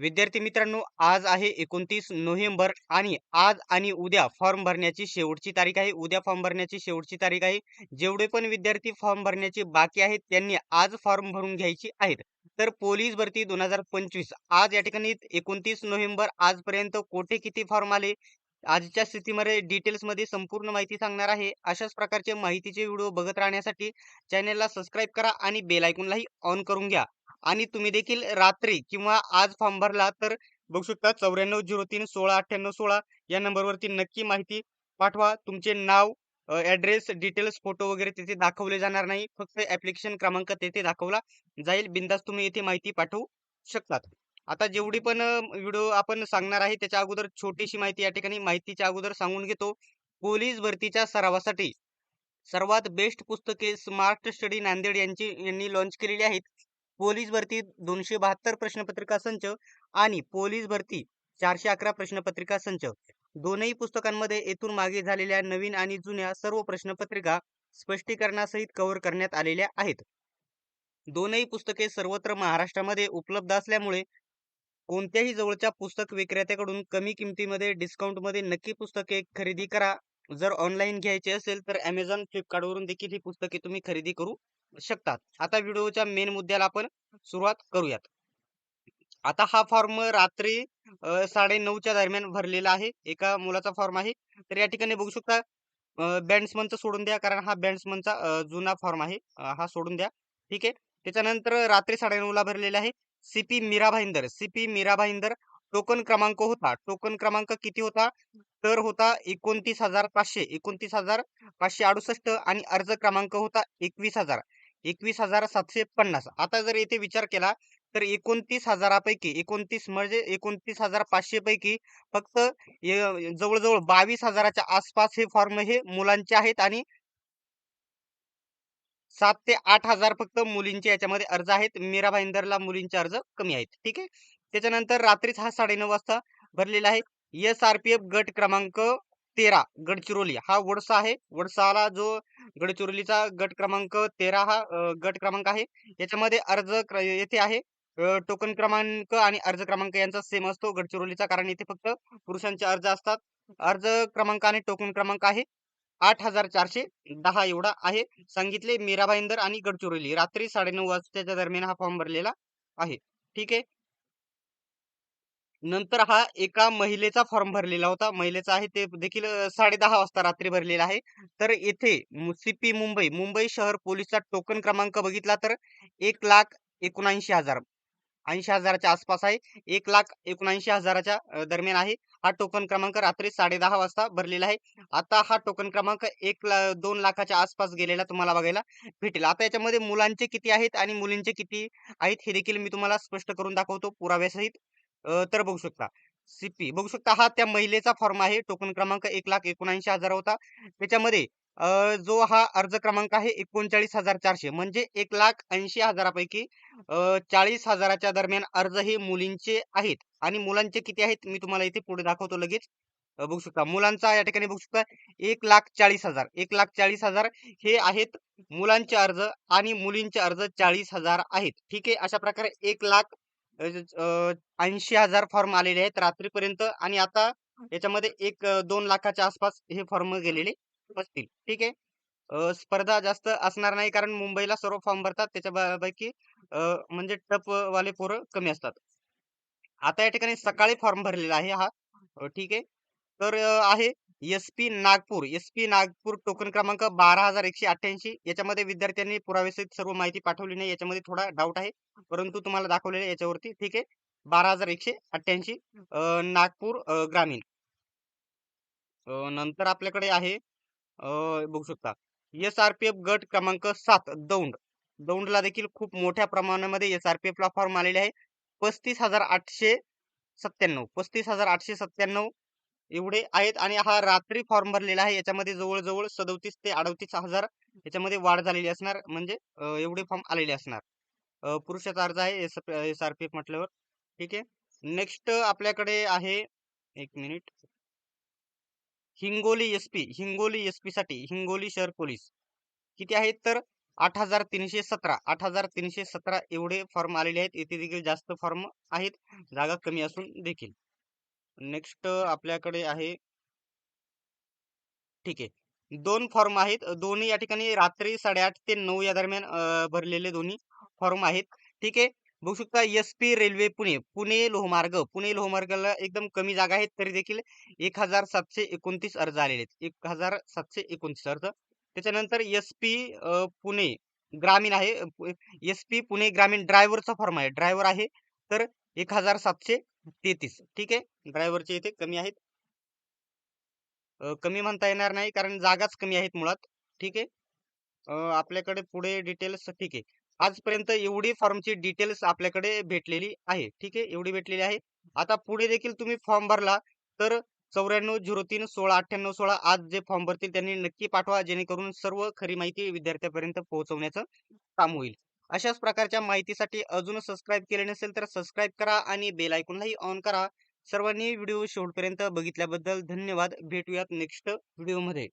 विद्यार्थी मित्रांनो आज आहे एकोणतीस नोव्हेंबर आणि आज आणि उद्या फॉर्म भरण्याची शेवटची तारीख आहे. उद्या फॉर्म भरण्याची शेवटची तारीख आहे. जेवढे पण विद्यार्थी फॉर्म भरण्याचे बाकी आहेत त्यांनी आज फॉर्म भरून घ्यायची आहेत. तर पोलीस भरती दोन हजार पंचवीस. आज या ठिकाणी एकोणतीस नोव्हेंबर आजपर्यंत कोठे किती फॉर्म आले? आजच्या स्थितीमध्ये डिटेल्समध्ये संपूर्ण माहिती सांगणार आहे. अशाच प्रकारचे माहितीचे व्हिडिओ बघत राहण्यासाठी चॅनेलला सबस्क्राईब करा आणि बेल आयकॉनलाही ऑन करून घ्या. आणि तुम्ही देखील रात्री किंवा आज फॉर्म भरला तर बघू शकता चौऱ्याण्णव झिरो तीन सोळा अठ्ठ्याण्णव सोळा या नंबरवरती नक्की माहिती पाठवा. तुमचे नाव ऍड्रेस डिटेल्स फोटो वगैरे तिथे दाखवले जाणार नाही. फक्त ऍप्लिकेशन क्रमांक तेथे दाखवला जाईल. बिंदास तुम्ही येथे माहिती पाठवू शकतात. आता जेवढी पण व्हिडिओ आपण सांगणार आहे त्याच्या अगोदर छोटीशी माहिती या ठिकाणी. माहितीच्या अगोदर सांगून घेतो. पोलीस भरतीच्या सरावासाठी सर्वात बेस्ट पुस्तके स्मार्ट स्टडी नांदेड यांची यांनी लॉन्च केलेली आहेत. पोलीस भरती दोनशे बहात्तर प्रश्नपत्रिका संच आणि पोलीस भरती चारशे अकरा प्रश्नपत्रिका संच. दोनही पुस्तकांमध्ये येथून मागे झालेल्या नवीन आणि जुन्या सर्व प्रश्नपत्रिका स्पष्टीकरणासहित कव्हर करण्यात आलेल्या आहेत. दोनही पुस्तके सर्वत्र महाराष्ट्रामध्ये उपलब्ध असल्यामुळे कोणत्याही जवळच्या पुस्तक विक्रेत्याकडून कमी किमतीमध्ये डिस्काउंटमध्ये नक्की पुस्तके खरेदी करा. जर ऑनलाईन घ्यायचे असेल तर अमेझॉन फ्लिपकार्टवरून देखील ही पुस्तके तुम्ही खरेदी करू शकतात. आता व्हिडिओच्या मेन मुद्द्याला आपण सुरुवात करूयात. आता हा फॉर्म रात्री साडे नऊच्या दरम्यान भरलेला आहे. एका मुलाचा फॉर्म आहे. तर या ठिकाणी बघू शकता बँड्समनचा सोडून द्या कारण हा बँड्समनचा जुना फॉर्म आहे. हा सोडून द्या. ठीक आहे. त्याच्यानंतर रात्री साडे भरलेला आहे. CP Mira Bhayandar. CP Mira Bhayandar token क्रमांक होता. टोकन क्रमांक किती होता? तर होता एकोणतीस हजार पाचशे. एकोणतीस हजार पाचशे अडुसष्ट आणि अर्ज क्रमांक होता एकवीस हजार. एकवीस हजार सातशे पन्नास. आता जर येथे विचार केला तर एकोणतीस हजारापैकी एकोणतीस म्हणजे एकोणतीस हजार पाचशे पैकी फक्त जवळजवळ बावीस हजाराच्या आसपास हे फॉर्म हे मुलांचे आहेत आणि सात ते आठ हजार फक्त मुलींचे याच्यामध्ये अर्ज आहेत. मीरा भाईंदरला मुलींचे अर्ज कमी आहेत. ठीक आहे? त्याच्यानंतर रात्रीच हा साडेनऊ वाजता भरलेला आहे. एस आर पी एफ गट क्रमांक तेरा गडचिरोली. हा वडसा आहे. वडसाला जो गडचिरोलीचा गट क्रमांक तेरा हा गट क्रमांक आहे. याच्यामध्ये अर्ज येथे आहे. टोकन क्रमांक आणि अर्ज क्रमांक यांचा सेम असतो. गडचिरोलीचा कारण इथे फक्त पुरुषांचे अर्ज असतात. अर्ज क्रमांक आणि टोकन क्रमांक आहे. आठ हजार चारशे दहा एवढा आहे. सांगितले मीराबाईंदर आणि गडचिरोली. रात्री साडेनऊ वाजताच्या दरम्यान हा फॉर्म भरलेला आहे. ठीक आहे? नंतर हा एका महिलेचा फॉर्म भरलेला होता. महिलेचा आहे ते देखील साडे दहा वाजता रात्री भरलेला आहे. तर येथे सीपी मुंबई मुंबई शहर पोलीसचा टोकन क्रमांक बघितला तर एक लाख एकोणऐंशी हजार ऐंशी हजाराच्या आसपास आहे. एक लाख एकोणऐंशी हजाराच्या दरम्यान आहे. हा टोकन क्रमांक रात्री साडे दहा वाजता भरलेला आहे. आता हा टोकन क्रमांक एक ला दोन लाखाच्या आसपास गेलेला तुम्हाला बघायला भेटेल. आता याच्यामध्ये मुलांचे किती आहेत आणि मुलींचे किती आहेत हे देखील मी तुम्हाला स्पष्ट करून दाखवतो. पुराव्यासहित तर बघू शकता. सीपी बघू शकता हा त्या महिलेचा फॉर्म आहे. टोकन क्रमांक एक लाख एकोणऐंशी हजार होता. त्याच्यामध्ये जो हा अर्ज क्रमांक आहे एकोणचाळीस हजार चारशे. म्हणजे एक लाख ऐंशी हजारापैकी चाळीस हजाराच्या दरम्यान अर्ज हे मुलींचे आहेत. आणि मुलांचे किती आहेत मी तुम्हाला इथे पुढे दाखवतो लगेच. बघू शकता. मुलांचा या ठिकाणी बघू शकता एक लाख चाळीस हजार. एक लाख चाळीस हजार हे आहेत मुलांचे अर्ज आणि मुलींचे अर्ज चाळीस हजार आहेत. ठीक आहे? अशा प्रकारे एक लाख ऐंशी हजार फॉर्म आलेले आहेत रात्रीपर्यंत आणि आता याच्यामध्ये एक दोन लाखाच्या आसपास हे फॉर्म गेलेले असतील. ठीक आहे? स्पर्धा जास्त असणार नाही कारण मुंबईला सर्व फॉर्म भरतात. त्याच्यापैकी म्हणजे टप वाले पोरं कमी असतात. आता या ठिकाणी सकाळी फॉर्म भरलेला आहे हा. ठीक आहे? तर आहे S P Nagpur S P Nagpur token क्रमांक बारा हजार एकशे अठ्ठ्याऐंशी. याच्यामध्ये विद्यार्थ्यांनी पुराव्यासहित सर्व माहिती पाठवली नाही. याच्यामध्ये थोडा डाऊट आहे. परंतु तुम्हाला दाखवलेलं याच्यावरती. ठीक आहे. बारा हजार एकशे अठ्ठ्याऐंशी नागपूर ग्रामीण. नंतर आपल्याकडे आहे बघू शकता. एस आर पी एफ गट क्रमांक सात दौंड. दौंडला देखील खूप मोठ्या प्रमाणामध्ये एस आर पी एफ ला फॉर्म आलेले आहे. पस्तीस हजार आठशे सत्त्याण्णव. पस्तीस हजार आठशे सत्त्याण्णव एवढे आहेत आणि हा रात्री फॉर्म भरलेला आहे. याच्यामध्ये जवळजवळ सदोतीस ते अडतीस हजार याच्यामध्ये वाढ झालेली असणार. म्हणजे एवढे फॉर्म आलेले असणार. पुरुषाचा अर्ज आहे S S R P F म्हटल्यावर. ठीक आहे? नेक्स्ट आपल्याकडे आहे एक minute Hingoli SP Hingoli SP साठी हिंगोली शहर पोलीस. किती आहेत तर? आठ हजार तीनशे सतरा. आठ हजार तीनशे सतरा एवढे फॉर्म आलेले आहेत. येथे देखील जास्त फॉर्म आहेत. जागा कमी असून देखील. नेक्स्ट आपल्याकडे आहे. ठीक आहे. दोन फॉर्म आहेत. दोन्ही या ठिकाणी रात्री साडेआठ ते नऊ या दरम्यान भरलेले दोन्ही फॉर्म आहेत. ठीक आहे. बघू शकता S P railway Pune Pune लोहमार्ग. पुणे लोहमार्गाला एकदम कमी जागा आहेत तरी देखील एक हजार सातशे एकोणतीस अर्ज आलेले आहेत. एक हजार सातशे एकोणतीस अर्ज. त्याच्यानंतर एस पी पुणे ग्रामीण आहे. एस पी पुणे ग्रामीण ड्रायव्हरचा फॉर्म आहे. ड्रायव्हर आहे. तर एक हजार सातशे तेहतीस. ठीक आहे? ड्रायव्हरचे इथे कमी आहेत. कमी म्हणता येणार नाही कारण जागाच कमी आहेत मुळात. ठीक आहे? आपल्याकडे पुढे डिटेल्स ठीक आहे. आजपर्यंत एवढी फॉर्मची डिटेल्स आपल्याकडे भेटलेली आहे. ठीक आहे? एवढी भेटलेली आहे. आता पुढे देखील तुम्ही फॉर्म भरला तर चौऱ्याण्णव झिरो तीन सोळा अठ्ठ्याण्णव सोळा आज जे फॉर्म भरतील त्यांनी नक्की पाठवा जेणेकरून सर्व खरी माहिती विद्यार्थ्यापर्यंत पोहोचवण्याचं काम होईल. अशाच प्रकारच्या माहितीसाठी अजून सबस्क्राईब केले नसेल तर सबस्क्राईब करा आणि बेल आयकॉनलाही ऑन करा. सर्वांनी व्हिडिओ शेवटपर्यंत बघितल्याबद्दल धन्यवाद. भेटूयात नेक्स्ट व्हिडिओमध्ये